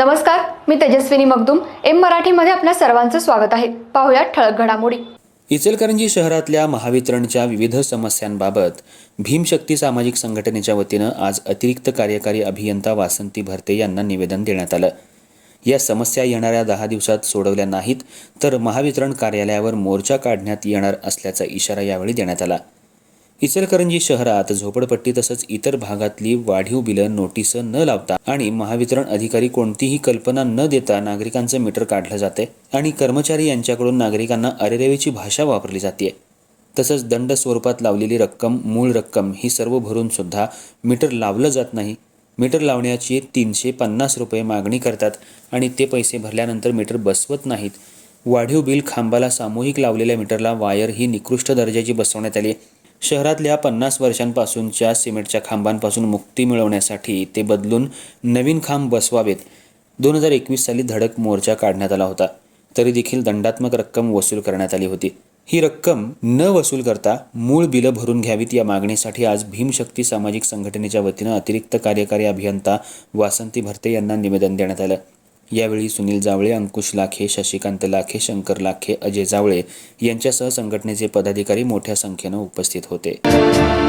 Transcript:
नमस्कार मी तेजस्विनी मगदुम. एम मराठीमध्ये आपल्या सर्वांचं स्वागत आहे. पाहुयात ठळक घडामोडी. इचलकरंजी शहरातल्या महावितरणच्या विविध समस्यांबाबत भीमशक्ती सामाजिक संघटनेच्या वतीनं आज अतिरिक्त कार्यकारी अभियंता वासंती भरते यांना निवेदन देण्यात आलं. या समस्या येणाऱ्या दहा दिवसात सोडवल्या नाहीत तर महावितरण कार्यालयावर मोर्चा काढण्यात येणार असल्याचा इशारा यावेळी देण्यात आला. इचलकरंजी शहरात झोपडपट्टी तसंच इतर भागातली वाढीव बिलं नोटीस न लावता आणि महावितरण अधिकारी कोणतीही कल्पना न देता नागरिकांचं मीटर काढलं जाते आणि कर्मचारी यांच्याकडून नागरिकांना अरेरेवीची भाषा वापरली जाते तसंच दंड स्वरूपात लावलेली रक्कम मूळ रक्कम ही सर्व भरून सुद्धा मीटर लावलं जात नाही. मीटर लावण्याची तीनशे पन्नास रुपये मागणी करतात आणि ते पैसे भरल्यानंतर मीटर बसवत नाहीत. वाढीव बिल खांबाला सामूहिक लावलेल्या मीटरला वायर ही निकृष्ट दर्जाची बसवण्यात आली शहरातल्या पन्नास वर्षांपासूनच्या सिमेंटच्या खांबांपासून मुक्ती मिळवण्यासाठी ते बदलून नवीन खांब बसवावेत. दोन हजार एकवीस साली धडक मोर्चा काढण्यात आला होता. तरी देखील दंडात्मक रक्कम वसूल करण्यात आली होती. ही रक्कम न वसूल करता मूळ बिलं भरून घ्यावीत या मागणीसाठी आज भीमशक्ती सामाजिक संघटनेच्या वतीनं अतिरिक्त कार्यकारी अभियंता वासंती भरते यांना निवेदन देण्यात आलं. यावेळी सुनील जावळे अंकुश लाखे शशिकांत लाखे शंकर लाखे अजय जावळे यांच्यासह संघटनेचे पदाधिकारी मोठ्या संख्येनं उपस्थित होते.